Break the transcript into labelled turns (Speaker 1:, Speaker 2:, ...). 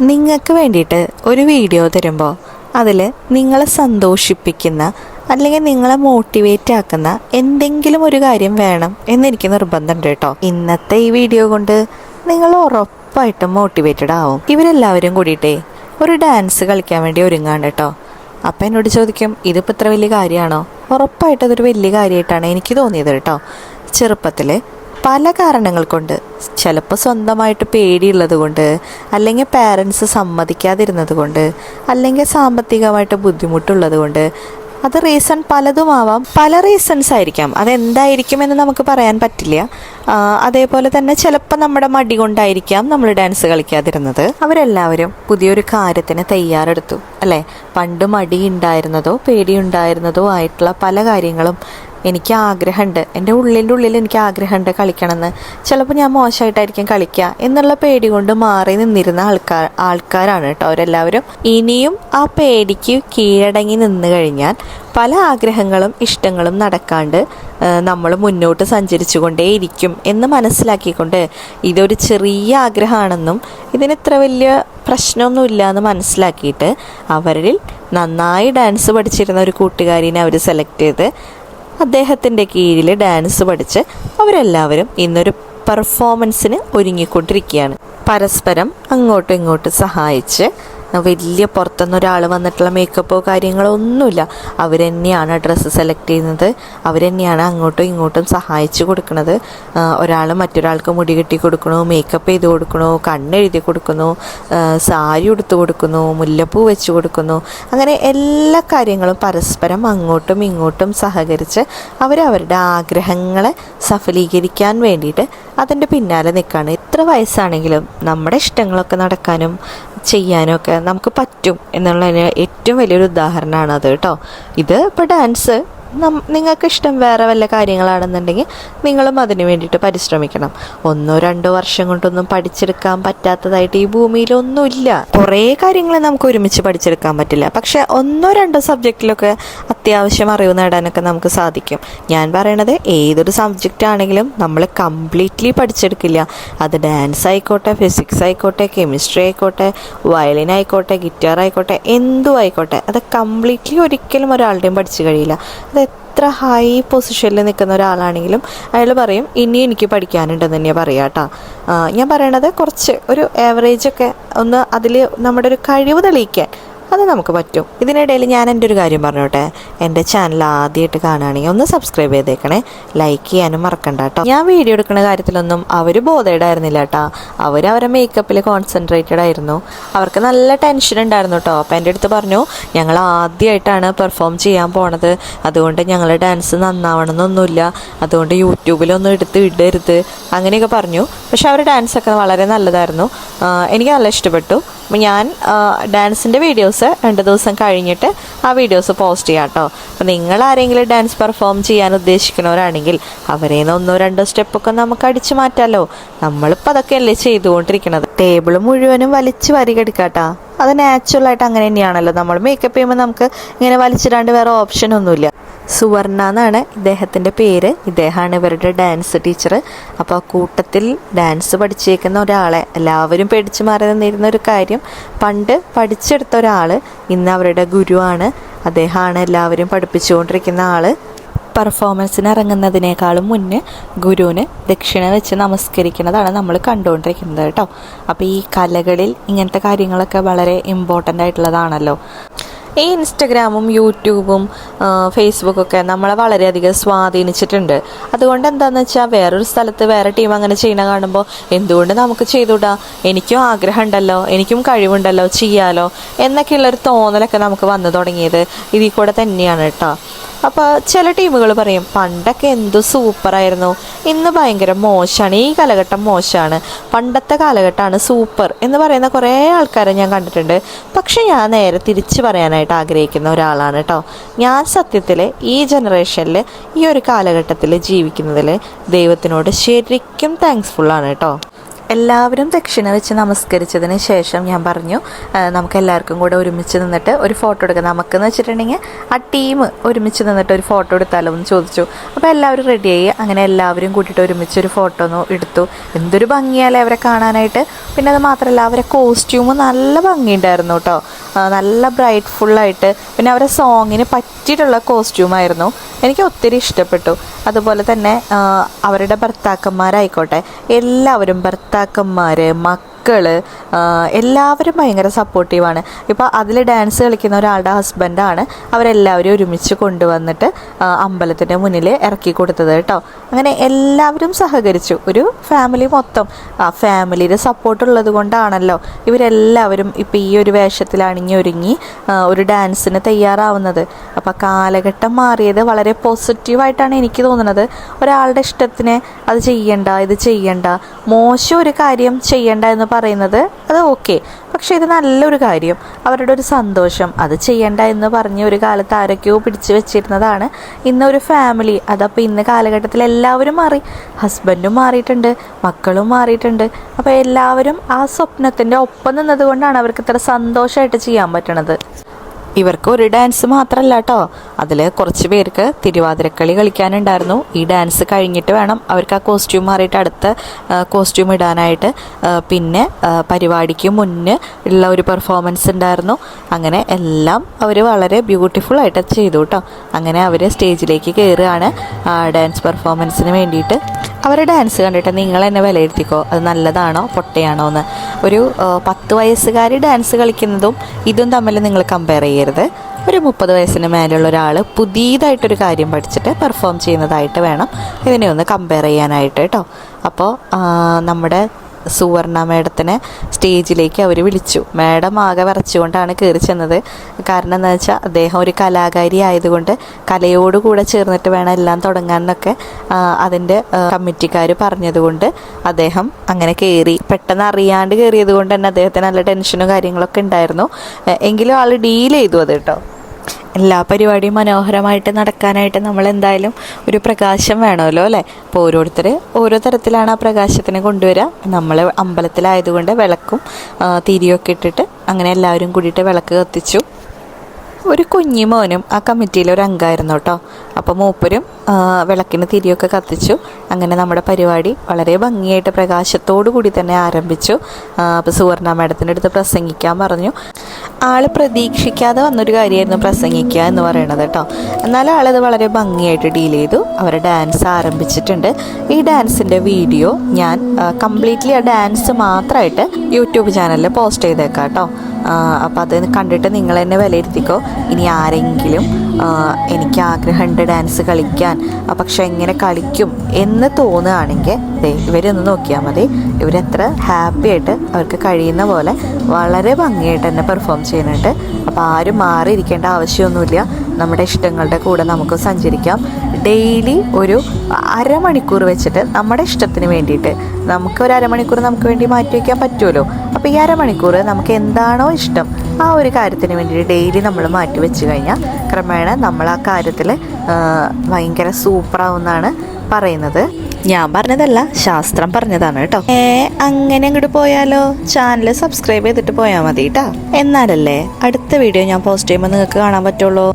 Speaker 1: നിങ്ങൾക്ക് വേണ്ടിയിട്ട് ഒരു വീഡിയോ തരുമ്പോൾ അതിൽ നിങ്ങളെ സന്തോഷിപ്പിക്കുന്ന അല്ലെങ്കിൽ നിങ്ങളെ മോട്ടിവേറ്റ് ആക്കുന്ന എന്തെങ്കിലും ഒരു കാര്യം വേണം എന്നെനിക്ക് നിർബന്ധമുണ്ട് കേട്ടോ. ഇന്നത്തെ ഈ വീഡിയോ കൊണ്ട് നിങ്ങൾ ഉറപ്പായിട്ടും മോട്ടിവേറ്റഡ് ആവും. ഇവരെല്ലാവരും കൂടിയിട്ടേ ഒരു ഡാൻസ് കളിക്കാൻ വേണ്ടി ഒരുങ്ങാണ്ട് കേട്ടോ. അപ്പം എന്നോട് ചോദിക്കും ഇതിപ്പോൾ ഇത്ര വലിയ കാര്യമാണോ? ഉറപ്പായിട്ടും അതൊരു വലിയ കാര്യമായിട്ടാണ് എനിക്ക് തോന്നിയത് കേട്ടോ. ചെറുപ്പത്തിൽ പല കാരണങ്ങൾ കൊണ്ട്. ചിലപ്പോൾ സ്വന്തമായിട്ട് പേടിയുള്ളത് കൊണ്ട് അല്ലെങ്കിൽ പാരൻസ് സമ്മതിക്കാതിരുന്നത് കൊണ്ട് അല്ലെങ്കിൽ സാമ്പത്തികമായിട്ട് ബുദ്ധിമുട്ടുള്ളത് കൊണ്ട്. അത് റീസൺ പലതുമാവാം പല റീസൺസ് ആയിരിക്കാം. അതെന്തായിരിക്കും എന്ന് നമുക്ക് പറയാൻ പറ്റില്ല. അതേപോലെ തന്നെ ചിലപ്പോൾ നമ്മുടെ മടി കൊണ്ടായിരിക്കാം നമ്മൾ ഡാൻസ് കളിക്കാതിരുന്നത്. അവരെല്ലാവരും പുതിയൊരു കാര്യത്തിന് തയ്യാറെടുത്തു. അല്ലേ? പണ്ട് മടി ഉണ്ടായിരുന്നതോ പേടി ഉണ്ടായിരുന്നതോ ആയിട്ടുള്ള പല കാര്യങ്ങളും എനിക്ക് ആഗ്രഹമുണ്ട്. എന്റെ ഉള്ളിന്റെ ഉള്ളിൽ എനിക്ക് ആഗ്രഹമുണ്ട് കളിക്കണമെന്ന്. ചിലപ്പോൾ ഞാൻ മോശമായിട്ടായിരിക്കും കളിക്കുക എന്നുള്ള പേടി കൊണ്ട് മാറി നിന്നിരുന്ന ആൾക്കാർ ആൾക്കാരാണ് കേട്ടോ അവരെല്ലാവരും. ഇനിയും ആ പേടിക്ക് കീഴടങ്ങി നിന്ന് കഴിഞ്ഞാൽ പല ആഗ്രഹങ്ങളും ഇഷ്ടങ്ങളും നടക്കാണ്ട് നമ്മൾ മുന്നോട്ട് സഞ്ചരിച്ചു കൊണ്ടേയിരിക്കും എന്ന് മനസ്സിലാക്കിക്കൊണ്ട് ഇതൊരു ചെറിയ ആഗ്രഹമാണെന്നും ഇതിന് ഇത്ര വലിയ പ്രശ്നമൊന്നുമില്ല എന്ന് മനസ്സിലാക്കിയിട്ട് അവരിൽ നന്നായി ഡാൻസ് പഠിച്ചിരുന്ന ഒരു കൂട്ടുകാരിനെ അവർ സെലക്ട് ചെയ്ത് അദ്ദേഹത്തിന്റെ കീഴിൽ ഡാൻസ് പഠിച്ച് അവരെല്ലാവരും ഇന്നൊരു പെർഫോമൻസിന് ഒരുങ്ങിക്കൊണ്ടിരിക്കുകയാണ്. പരസ്പരം അങ്ങോട്ടും ഇങ്ങോട്ടും സഹായിച്ച് വലിയ പുറത്തുനിന്ന് ഒരാൾ വന്നിട്ടുള്ള മേക്കപ്പോ കാര്യങ്ങളോ ഒന്നുമില്ല. അവർ തന്നെയാണ് ഡ്രസ്സ് സെലക്ട് ചെയ്യുന്നത്. അവർ തന്നെയാണ് അങ്ങോട്ടും ഇങ്ങോട്ടും സഹായിച്ചു കൊടുക്കുന്നത്. ഒരാൾ മറ്റൊരാൾക്ക് മുടി കെട്ടി കൊടുക്കണോ മേക്കപ്പ് ചെയ്ത് കൊടുക്കണു കണ്ണെഴുതി കൊടുക്കുന്നു സാരി ഉടുത്ത് കൊടുക്കുന്നു മുല്ലപ്പൂ വെച്ച് കൊടുക്കുന്നു അങ്ങനെ എല്ലാ കാര്യങ്ങളും പരസ്പരം അങ്ങോട്ടും ഇങ്ങോട്ടും സഹകരിച്ച് അവരവരുടെ ആഗ്രഹങ്ങളെ സഫലീകരിക്കാൻ വേണ്ടിയിട്ട് അതിന്റെ പിന്നാലെ നിൽക്കുകയാണ് എത്ര വയസ്സാണെങ്കിലും നമ്മുടെ ഇഷ്ടങ്ങളൊക്കെ നടക്കാനും ചെയ്യാനും ഒക്കെ നമുക്ക് പറ്റും എന്നുള്ളതിന് ഏറ്റവും വലിയൊരു ഉദാഹരണമാണ് അത് കേട്ടോ. ഇത് ഇപ്പോൾ ഡാൻസ് നിങ്ങൾക്ക് ഇഷ്ടം വേറെ വല്ല കാര്യങ്ങളാണെന്നുണ്ടെങ്കിൽ നിങ്ങളും അതിന് വേണ്ടിയിട്ട് പരിശ്രമിക്കണം. ഒന്നോ രണ്ടോ വർഷം കൊണ്ടൊന്നും പഠിച്ചെടുക്കാൻ പറ്റാത്തതായിട്ട് ഈ ഭൂമിയിലൊന്നുമില്ല. കുറേ കാര്യങ്ങൾ നമുക്ക് ഒരുമിച്ച് പഠിച്ചെടുക്കാൻ പറ്റില്ല. പക്ഷെ ഒന്നോ രണ്ടോ സബ്ജക്റ്റിലൊക്കെ അത്യാവശ്യം അറിവ് നേടാനൊക്കെ നമുക്ക് സാധിക്കും. ഞാൻ പറയണത് ഏതൊരു സബ്ജക്റ്റ് ആണെങ്കിലും നമ്മൾ കംപ്ലീറ്റ്ലി പഠിച്ചെടുക്കില്ല. അത് ഡാൻസ് ആയിക്കോട്ടെ ഫിസിക്സ് ആയിക്കോട്ടെ കെമിസ്ട്രി ആയിക്കോട്ടെ വയലിൻ ആയിക്കോട്ടെ ഗിറ്റാർ ആയിക്കോട്ടെ എന്തും ആയിക്കോട്ടെ. അത് കംപ്ലീറ്റ്ലി ഒരിക്കലും ഒരാളുടെയും പഠിച്ചു കഴിയില്ല. എത്ര ഹൈ പൊസിഷനിൽ നിൽക്കുന്ന ഒരാളാണെങ്കിലും അയാൾ പറയും ഇനി എനിക്ക് പഠിക്കാനുണ്ടെന്ന് തന്നെയാണ് പറയുക കേട്ടോ ഞാൻ പറയണത് കുറച്ച് ഒരു ഒക്കെ ഒന്ന് അതിൽ നമ്മുടെ ഒരു കഴിവ് തെളിയിക്കാൻ. അത് നമുക്ക് പറ്റും. ഇതിനിടയിൽ ഞാൻ എന്റെ ഒരു കാര്യം പറഞ്ഞോട്ടെ. എന്റെ ചാനൽ ആദ്യമായിട്ട് കാണുകയാണെങ്കിൽ ഒന്ന് സബ്സ്ക്രൈബ് ചെയ്തേക്കണേ. ലൈക്ക് ചെയ്യാനും മറക്കണ്ട കേട്ടോ. ഞാൻ വീഡിയോ എടുക്കുന്ന കാര്യത്തിലൊന്നും അവർ ബോധേഡായിരുന്നില്ല കേട്ടോ. അവർ അവരെ മേക്കപ്പിൽ കോൺസെൻട്രേറ്റഡ് ആയിരുന്നു. അവർക്ക് നല്ല ടെൻഷൻ ഉണ്ടായിരുന്നു കേട്ടോ. അപ്പം എന്റെ അടുത്ത് പറഞ്ഞു ഞങ്ങൾ ആദ്യമായിട്ടാണ് പെർഫോം ചെയ്യാൻ പോണത്. അതുകൊണ്ട് ഞങ്ങൾ ഡാൻസ് നന്നാവണമെന്നൊന്നുമില്ല. അതുകൊണ്ട് യൂട്യൂബിലൊന്നും എടുത്ത് ഇടരുത് അങ്ങനെയൊക്കെ പറഞ്ഞു. പക്ഷെ അവർ ഡാൻസൊക്കെ വളരെ നല്ലതായിരുന്നു. എനിക്ക് നല്ല ഇഷ്ടപ്പെട്ടു. ഞാൻ ഡാൻസിന്റെ വീഡിയോസ് രണ്ട് ദിവസം കഴിഞ്ഞിട്ട് ആ വീഡിയോസ് പോസ്റ്റ് ചെയ്യാം കേട്ടോ. അപ്പോൾ നിങ്ങൾ ആരെങ്കിലും ഡാൻസ് പെർഫോം ചെയ്യാൻ ഉദ്ദേശിക്കുന്നവരാണെങ്കിൽ അവരെ നിന്ന് ഒന്നോ രണ്ടോ സ്റ്റെപ്പൊക്കെ നമുക്ക് അടിച്ചു മാറ്റാമല്ലോ നമ്മളിപ്പോൾ അതൊക്കെയല്ലേ ചെയ്തുകൊണ്ടിരിക്കുന്നത്. ടേബിൾ മുഴുവനും വലിച്ച് വരികെടുക്കാട്ടാ അത് നാച്ചുറലായിട്ട് അങ്ങനെ തന്നെയാണല്ലോ. നമ്മൾ മേക്കപ്പ് ചെയ്യുമ്പോൾ നമുക്ക് ഇങ്ങനെ വലിച്ചിടാണ്ട് വേറെ ഓപ്ഷൻ ഒന്നുമില്ല. സുവർണ എന്നാണ് ഇദ്ദേഹത്തിന്റെ പേര്. ഇദ്ദേഹമാണ് ഇവരുടെ ഡാൻസ് ടീച്ചർ അപ്പോൾ കൂട്ടത്തിൽ ഡാൻസ് പഠിച്ചേക്കുന്ന ഒരാളെ എല്ലാവരും പേടിച്ചു മാറി നിന്നിരുന്ന ഒരു കാര്യം. പണ്ട് പഠിച്ചെടുത്ത ഒരാൾ ഇന്ന് അവരുടെ ഗുരുവാണ്. അദ്ദേഹമാണ് എല്ലാവരും പഠിപ്പിച്ചുകൊണ്ടിരിക്കുന്ന ആൾ പെർഫോമൻസിന് ഇറങ്ങുന്നതിനേക്കാളും മുന്നേ ഗുരുവിന് ദക്ഷിണ വെച്ച് നമസ്കരിക്കുന്നതാണ് നമ്മൾ കണ്ടുകൊണ്ടിരിക്കുന്നത് കേട്ടോ. അപ്പോൾ ഈ കലകളിൽ ഇങ്ങനത്തെ കാര്യങ്ങളൊക്കെ വളരെ ഇമ്പോർട്ടന്റ് ആയിട്ടുള്ളതാണല്ലോ. ഈ ഇൻസ്റ്റഗ്രാമും യൂട്യൂബും ഫേസ്ബുക്കൊക്കെ നമ്മളെ വളരെയധികം സ്വാധീനിച്ചിട്ടുണ്ട്. അതുകൊണ്ട് എന്താണെന്ന് വെച്ചാൽ വേറൊരു സ്ഥലത്ത് വേറെ ടീം അങ്ങനെ ചെയ്യണ കാണുമ്പോൾ എന്തുകൊണ്ട് നമുക്ക് ചെയ്തുകൂടാ എനിക്കും ആഗ്രഹമുണ്ടല്ലോ എനിക്കും കഴിവുണ്ടല്ലോ ചെയ്യാലോ എന്നൊക്കെയുള്ളൊരു തോന്നലൊക്കെ നമുക്ക് വന്നു തുടങ്ങിയത് ഇതിൽ കൂടെ തന്നെയാണ് കേട്ടോ. അപ്പോൾ ചില ടീമുകൾ പറയും പണ്ടൊക്കെ എന്തു സൂപ്പറായിരുന്നു. ഇന്ന് ഭയങ്കര മോശമാണ്. ഈ കാലഘട്ടം മോശമാണ്. പണ്ടത്തെ കാലഘട്ടമാണ് സൂപ്പർ എന്ന് പറയുന്ന കുറേ ആൾക്കാരെ ഞാൻ കണ്ടിട്ടുണ്ട്. പക്ഷെ ഞാൻ നേരെ തിരിച്ചു പറയാനായിട്ട് ആഗ്രഹിക്കുന്ന ഒരാളാണ് കേട്ടോ. ഞാൻ സത്യത്തിൽ ഈ ജനറേഷനിൽ ഈ ഒരു കാലഘട്ടത്തിൽ ജീവിക്കുന്നതിൽ ദൈവത്തിനോട് ശരിക്കും താങ്ക്സ്ഫുള്ളാണ് കേട്ടോ. എല്ലാവരും ദക്ഷിണ വെച്ച് നമസ്കരിച്ചതിന് ശേഷം ഞാൻ പറഞ്ഞു നമുക്ക് എല്ലാവർക്കും കൂടെ ഒരുമിച്ച് നിന്നിട്ട് ഒരു ഫോട്ടോ എടുക്കാം. നമുക്കെന്ന് വെച്ചിട്ടുണ്ടെങ്കിൽ ആ ടീം ഒരുമിച്ച് നിന്നിട്ട് ഒരു ഫോട്ടോ എടുത്താലോ എന്ന് ചോദിച്ചു. അപ്പോൾ എല്ലാവരും റെഡിയായി അങ്ങനെ എല്ലാവരും കൂട്ടിയിട്ട് ഒരുമിച്ച് ഒരു ഫോട്ടോ ഒന്ന് എടുത്തു. എന്തൊരു ഭംഗിയാലേ അവരെ കാണാനായിട്ട്. പിന്നെ അത് മാത്രമല്ല അവരെ കോസ്റ്റ്യൂമ് നല്ല ഭംഗിയുണ്ടായിരുന്നു കേട്ടോ. നല്ല ബ്രൈറ്റ് ഫുള്ളായിട്ട് പിന്നെ അവരെ സോങ്ങിന് പറ്റിയിട്ടുള്ള കോസ്റ്റ്യൂമായിരുന്നു എനിക്ക് ഒത്തിരി ഇഷ്ടപ്പെട്ടു. അതുപോലെ തന്നെ അവരുടെ ഭർത്താക്കന്മാരായിക്കോട്ടെ എല്ലാവരും ഭർത്താക്കന്മാർ മക്കൾ ആ, എല്ലാവരും ഭയങ്കര സപ്പോർട്ടീവാണ് ഇപ്പോൾ അതിൽ ഡാൻസ് കളിക്കുന്ന ഒരാളുടെ ഹസ്ബൻഡാണ് അവരെല്ലാവരും ഒരുമിച്ച് കൊണ്ടുവന്നിട്ട് അമ്പലത്തിന്റെ മുന്നിൽ ഇറക്കി കൊടുത്തത് കേട്ടോ. അങ്ങനെ എല്ലാവരും സഹകരിച്ചു. ഒരു ഫാമിലി മൊത്തം. ആ ഫാമിലിയുടെ സപ്പോർട്ടുള്ളത് കൊണ്ടാണല്ലോ ഇവരെല്ലാവരും ഇപ്പോൾ ഈ ഒരു വേഷത്തിൽ അണിഞ്ഞൊരുങ്ങി ഒരു ഡാൻസിന് തയ്യാറാവുന്നത്. അപ്പോൾ കാലഘട്ടം മാറിയത് വളരെ പോസിറ്റീവായിട്ടാണ് എനിക്ക് തോന്നുന്നത്. ഒരാളുടെ ഇഷ്ടത്തിന് അത് ചെയ്യണ്ട ഇത് ചെയ്യണ്ട മോശം ഒരു കാര്യം ചെയ്യണ്ട എന്ന് പറയുന്നത് അത് ഓക്കെ പക്ഷെ ഇത് നല്ലൊരു കാര്യം. അവരുടെ ഒരു സന്തോഷം. അത് ചെയ്യണ്ട എന്ന് പറഞ്ഞ് ഒരു കാലത്ത് ആരൊക്കെയോ പിടിച്ചു വെച്ചിരുന്നതാണ് ഇന്ന് ഒരു ഫാമിലി അതപ്പോൾ ഇന്ന് കാലഘട്ടത്തിൽ എല്ലാവരും മാറി. ഹസ്ബൻഡും മാറിയിട്ടുണ്ട്. മക്കളും മാറിയിട്ടുണ്ട്. അപ്പോൾ എല്ലാവരും ആ സ്വപ്നത്തിന്റെ ഒപ്പം നിന്നതുകൊണ്ടാണ് അവർക്ക് ഇത്ര സന്തോഷമായിട്ട് ചെയ്യാൻ പറ്റണത്. ഇവർക്ക് ഒരു ഡാൻസ് മാത്രമല്ല കേട്ടോ അതിൽ കുറച്ച് പേർക്ക് തിരുവാതിരക്കളി കളിക്കാനുണ്ടായിരുന്നു. ഈ ഡാൻസ് കഴിഞ്ഞിട്ട് വേണം അവർക്ക് ആ കോസ്റ്റ്യൂം മാറിയിട്ട് അടുത്ത കോസ്റ്റ്യൂം ഇടാനായിട്ട്. പിന്നെ പരിപാടിക്ക് മുന്നേ ഉള്ള ഒരു പെർഫോമൻസ് ഉണ്ടായിരുന്നു. അങ്ങനെ എല്ലാം അവർ വളരെ ബ്യൂട്ടിഫുൾ ആയിട്ട് ചെയ്തു കേട്ടോ. അങ്ങനെ അവർ സ്റ്റേജിലേക്ക് കയറുകയാണ് ഡാൻസ് പെർഫോമൻസിന് വേണ്ടിയിട്ട്. അവരുടെ ഡാൻസ് കണ്ടിട്ട് നിങ്ങൾ എന്നെ വിലയിരുത്തിക്കോ? അത് നല്ലതാണോ? പൊട്ടയാണോ എന്ന്. ഒരു പത്ത് വയസ്സുകാർ ഡാൻസ് കളിക്കുന്നതും ഇതും തമ്മിൽ നിങ്ങൾ കമ്പയർ ചെയ്യരുത്. ഒരു മുപ്പത് വയസ്സിന് മേലുള്ള ഒരാൾ പുതിയതായിട്ടൊരു കാര്യം പഠിച്ചിട്ട് പെർഫോം ചെയ്യുന്നതായിട്ട് വേണം ഇതിനെ ഒന്ന് കമ്പയർ ചെയ്യാനായിട്ട് കേട്ടോ അപ്പോൾ നമ്മുടെ സുവർണ മേഡത്തിനെ സ്റ്റേജിലേക്ക് അവർ വിളിച്ചു. മേഡം ആകെ വിറച്ചുകൊണ്ടാണ് കയറി ചെന്നത്. കാരണം എന്താ വെച്ചാൽ അദ്ദേഹം ഒരു കലാകാരി ആയതുകൊണ്ട് കലയോട് കൂടെ ചേർന്നിട്ട് വേണം എല്ലാം തുടങ്ങാൻ എന്നൊക്കെ അതിന്റെ കമ്മിറ്റിക്കാർ പറഞ്ഞതുകൊണ്ട് അദ്ദേഹം അങ്ങനെ കയറി പെട്ടെന്ന് അറിയാണ്ട് കയറിയത് കൊണ്ട് തന്നെ അദ്ദേഹത്തിന് നല്ല ടെൻഷനും കാര്യങ്ങളൊക്കെ ഉണ്ടായിരുന്നു. എങ്കിലും ആൾ ഡീൽ ചെയ്തു അത് കേട്ടോ. എല്ലാ പരിപാടിയും മനോഹരമായിട്ട് നടക്കാനായിട്ട് നമ്മൾ എന്തായാലും ഒരു പ്രകാശം വേണമല്ലോ അല്ലേ? അപ്പോൾ ഓരോരുത്തർ ഓരോ തരത്തിലാണ് ആ പ്രകാശത്തിനെ കൊണ്ടുവരിക. നമ്മൾ അമ്പലത്തിലായതുകൊണ്ട് വിളക്കും തിരിയൊക്കെ ഇട്ടിട്ട് അങ്ങനെ എല്ലാവരും കൂടിയിട്ട് വിളക്ക് കത്തിച്ചു. ഒരു കുഞ്ഞി മോനും ആ കമ്മിറ്റിയിൽ ഒരു അംഗമായിരുന്നു കേട്ടോ. അപ്പോൾ മൂപ്പരും വിളക്കിന് തിരിയൊക്കെ കത്തിച്ചു. അങ്ങനെ നമ്മുടെ പരിപാടി വളരെ ഭംഗിയായിട്ട് പ്രകാശത്തോടു കൂടി തന്നെ ആരംഭിച്ചു. അപ്പോൾ സുവർണ മേഡത്തിന്റെ അടുത്ത് പ്രസംഗിക്കാൻ പറഞ്ഞു. ആൾ പ്രതീക്ഷിക്കാതെ വന്നൊരു കാര്യമായിരുന്നു പ്രസംഗിക്കുക എന്ന് പറയുന്നത് കേട്ടോ. എന്നാലും ആളത് വളരെ ഭംഗിയായിട്ട് ഡീൽ ചെയ്തു. അവർ ഡാൻസ് ആരംഭിച്ചിട്ടുണ്ട്. ഈ ഡാൻസിന്റെ വീഡിയോ ഞാൻ കംപ്ലീറ്റ്ലി ആ ഡാൻസ് മാത്രമായിട്ട് യൂട്യൂബ് ചാനലിൽ പോസ്റ്റ് ചെയ്തേക്കാം കേട്ടോ. അപ്പോൾ അത് കണ്ടിട്ട് നിങ്ങൾ തന്നെ വിലയിരുത്തിക്കോ. ഇനി ആരെങ്കിലും എനിക്ക് ആഗ്രഹമുണ്ട് ഡാൻസ് കളിക്കാൻ. പക്ഷെ എങ്ങനെ കളിക്കും എന്ന് തോന്നുകയാണെങ്കിൽ ഇവരൊന്ന് നോക്കിയാൽ മതി. ഇവരെത്ര ഹാപ്പി ആയിട്ട് അവർക്ക് കഴിയുന്ന പോലെ വളരെ ഭംഗിയായിട്ട് തന്നെ പെർഫോം ചെയ്യുന്നുണ്ട്. അപ്പോൾ ആരും മാറിയിരിക്കേണ്ട ആവശ്യമൊന്നുമില്ല. നമ്മുടെ ഇഷ്ടങ്ങളുടെ കൂടെ നമുക്ക് സഞ്ചരിക്കാം. ഡെയിലി ഒരു അരമണിക്കൂർ വെച്ചിട്ട് നമ്മുടെ ഇഷ്ടത്തിന് വേണ്ടിയിട്ട് നമുക്ക് ഒരു അരമണിക്കൂർ നമുക്ക് വേണ്ടി മാറ്റി വയ്ക്കാൻ പറ്റുമല്ലോ. അപ്പോൾ ഈ അരമണിക്കൂർ നമുക്ക് എന്താണോ ഇഷ്ടം ആ ഒരു കാര്യത്തിന് വേണ്ടിയിട്ട് ഡെയിലി നമ്മൾ മാറ്റി വെച്ച് കഴിഞ്ഞാൽ ക്രമേണ നമ്മൾ ആ കാര്യത്തിൽ ഭയങ്കര സൂപ്പറാവുമെന്നാണ് പറയുന്നത്. ഞാൻ പറഞ്ഞതല്ല ശാസ്ത്രം പറഞ്ഞതാണ് കേട്ടോ. ഏ അങ്ങനെ അങ്ങോട്ട് പോയാലോ? ചാനൽ സബ്സ്ക്രൈബ് ചെയ്തിട്ട് പോയാൽ മതി കേട്ടോ എന്നാലല്ലേ അടുത്ത വീഡിയോ ഞാൻ പോസ്റ്റ് ചെയ്യുമ്പോൾ നിങ്ങൾക്ക് കാണാൻ പറ്റുള്ളൂ.